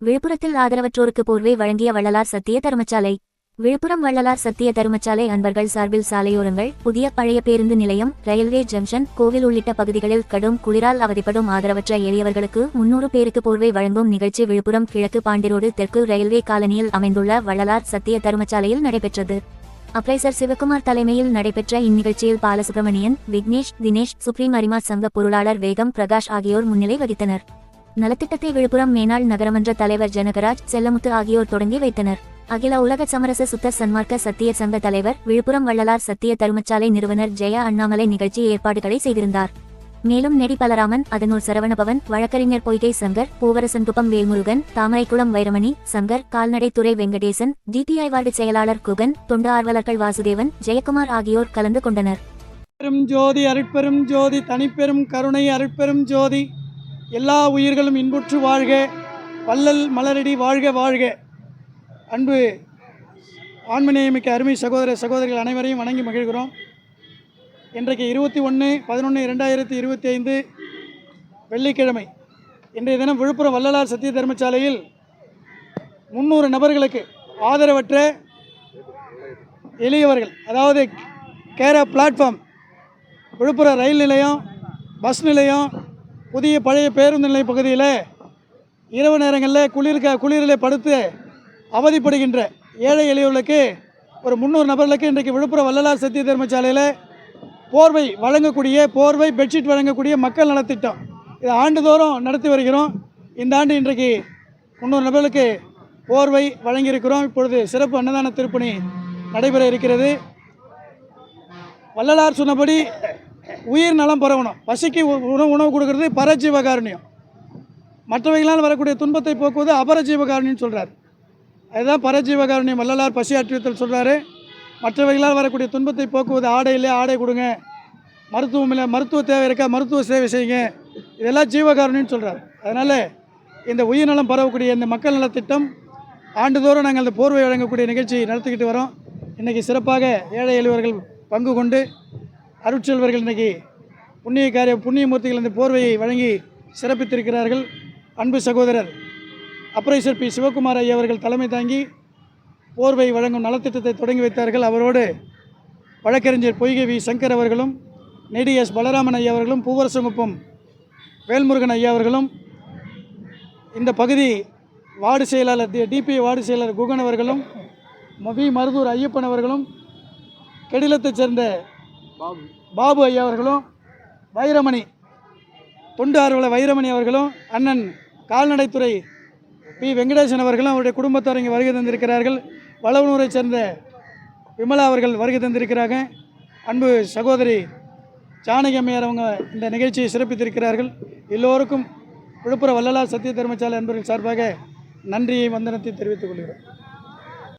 விழுப்புரத்தில் ஆதரவற்றோருக்கு போர்வை வழங்கிய வள்ளலார் சத்திய தருமச்சாலை விழுப்புரம் வள்ளலார் சத்திய தருமச்சாலை அன்பர்கள் சார்பில் சாலையோரங்கள் புதிய பழைய பேருந்து நிலையம் ரயில்வே ஜங்ஷன் கோவில் உள்ளிட்ட பகுதிகளில் கடும் குளிரால் அவதிப்படும் ஆதரவற்ற எளியவர்களுக்கு முன்னூறு பேருக்கு போர்வை வழங்கும் நிகழ்ச்சி விழுப்புரம் கிழக்கு பாண்டிரோடு தெற்கு ரயில்வே காலனியில் அமைந்துள்ள வள்ளலார் சத்திய தருமச்சாலையில் நடைபெற்றது. அப்ரைசர் சிவகுமார் தலைமையில் நடைபெற்ற இந்நிகழ்ச்சியில் பாலசுப்ரமணியன் விக்னேஷ் தினேஷ் சுப்ரீம் அரிமா சங்க பொருளாளர் வேகம் பிரகாஷ் ஆகியோர் முன்னிலை வகித்தனர். நலத்திட்டத்தை விழுப்புரம் மேனாள் நகரமன்ற தலைவர் ஜனகராஜ் செல்லமுத்து ஆகியோர் தொடங்கி வைத்தனர். அகில உலக சமரச சுத்த சன்மார்க்க சத்திய சங்க தலைவர் விழுப்புரம் வள்ளலார் சத்திய தருமச்சாலை நிறுவனர் ஜெயா அண்ணாமலை நிகழ்ச்சி ஏற்பாடுகளை செய்திருந்தார். மேலும் நெடி பலராமன் அதனூர் சரவணபவன் வழக்கறிஞர் பொய்கை சங்கர் பூவரசன் துப்பம் வேல்முருகன் தாமரைக்குளம் வைரமணி சங்கர் கால்நடைத்துறை வெங்கடேசன் டிடிஐ வார்டு செயலாளர் குகன் தொண்டு ஆர்வலர்கள் வாசுதேவன் ஜெயக்குமார் ஆகியோர் கலந்து கொண்டனர். பெரும் ஜோதி அருட்பெரும் ஜோதி தனிப்பெரும் கருணை அருட்பெரும் ஜோதி. எல்லா உயிர்களும் இன்புற்று வாழ்க. வள்ளல் மலரடி வாழ்க வாழ்க. அன்பு ஆண்மநேயமிக்க அருமை சகோதர சகோதரிகள் அனைவரையும் வணங்கி மகிழ்கிறோம். இன்றைக்கு இருபத்தி ஒன்று பதினொன்று இரண்டாயிரத்தி இருபத்தி ஐந்து வெள்ளிக்கிழமை. இன்றைய தினம் விழுப்புரம் வள்ளலார் சத்திய தர்மசாலையில் முந்நூறு நபர்களுக்கு ஆதரவற்ற எளியவர்கள் அதாவது கேர பிளாட்ஃபார்ம் விழுப்புரம் ரயில் நிலையம் பஸ் நிலையம் புதிய பழைய பேருந்து நிலைய பகுதியில் இரவு நேரங்களில் குளிர்க குளிரில் படுத்து அவதிப்படுகின்ற ஏழை எளியவர்களுக்கு ஒரு முந்நூறு நபர்களுக்கு இன்றைக்கு விழுப்புரம் வள்ளலார் சத்திய தர்மசாலையில் போர்வை வழங்கக்கூடிய போர்வை பெட்ஷீட் வழங்கக்கூடிய மக்கள் நலத்திட்டம். இதை ஆண்டுதோறும் நடத்தி வருகிறோம். இந்த ஆண்டு இன்றைக்கு முந்நூறு நபர்களுக்கு போர்வை வழங்கியிருக்கிறோம். இப்பொழுது சிறப்பு அன்னதான திருப்பணி நடைபெற இருக்கிறது. வள்ளலார் சொன்னபடி உயிர் நலம் பரவணும் பசிக்கு உ- உணவு உணவு கொடுக்கறது பரஜீவகாரணியம். மற்றவைகளால் வரக்கூடிய துன்பத்தை போக்குவது அபரஜீவகாரணின்னு சொல்கிறார் அதுதான் பரஜீவகாரணியம். வள்ளலார் பசி ஆற்றியத்தில் சொல்கிறாரு மற்றவைகளால் வரக்கூடிய துன்பத்தை போக்குவது ஆடை இல்லையா ஆடை கொடுங்க. மருத்துவம் இல்லை மருத்துவ தேவை இருக்கா மருத்துவ சேவை செய்யுங்க. இதெல்லாம் ஜீவகாரணின்னு சொல்கிறார் அதனால் இந்த உயிர் நலம் பரவக்கூடிய இந்த மக்கள் நலத்திட்டம் ஆண்டுதோறும் நாங்கள் இந்த போர்வை வழங்கக்கூடிய நிகழ்ச்சி நடத்திக்கிட்டு வரோம். இன்றைக்கி சிறப்பாக ஏழை எளியவர்கள் பங்கு கொண்டு அருட்செல்வர்கள் இன்றைக்கி புண்ணிய காரிய புண்ணியமூர்த்திகள் இந்த போர்வையை வழங்கி சிறப்பித்திருக்கிறார்கள் அன்பு சகோதரர். Appraiser B. சிவகுமார் ஐயா அவர்கள் தலைமை தாங்கி போர்வை வழங்கும் நலத்திட்டத்தை தொடங்கி வைத்தார்கள். அவரோடு வழக்கறிஞர் பொய்கை வி. சங்கர் அவர்களும் நெடி எஸ். பலராமன் ஐயா அவர்களும் பூவரசங்குப்பம் வேல்முருகன் ஐயா அவர்களும் இந்த பகுதி வார்டு செயலாளர் டி. டிபிஐ வார்டு செயலாளர் குகன் அவர்களும் வி. மருதூர் ஐயப்பன் அவர்களும் கெடிலத்தைச் சேர்ந்த பாபு ஐயா அவர்களும் வைரமணி. தொண்டு ஆர்வலர் வைரமணி அவர்களும் அண்ணன் கால்நடைத்துறை பி. வெங்கடேசன் அவர்களும் அவருடைய குடும்பத்தார் இங்கே வருகை தந்திருக்கிறார்கள். வளவனூரை சேர்ந்த விமலா அவர்கள் வருகை தந்திருக்கிறாங்க. அன்பு சகோதரி ஜானகி அம்மையார் அவங்க இந்த நிகழ்ச்சியை சிறப்பித்திருக்கிறார்கள். எல்லோருக்கும் விழுப்புரம் வள்ளலார் சத்திய தர்மசாலை அன்பர்கள் சார்பாக நன்றியை வந்தனத்தை தெரிவித்துக் கொள்கிறோம்.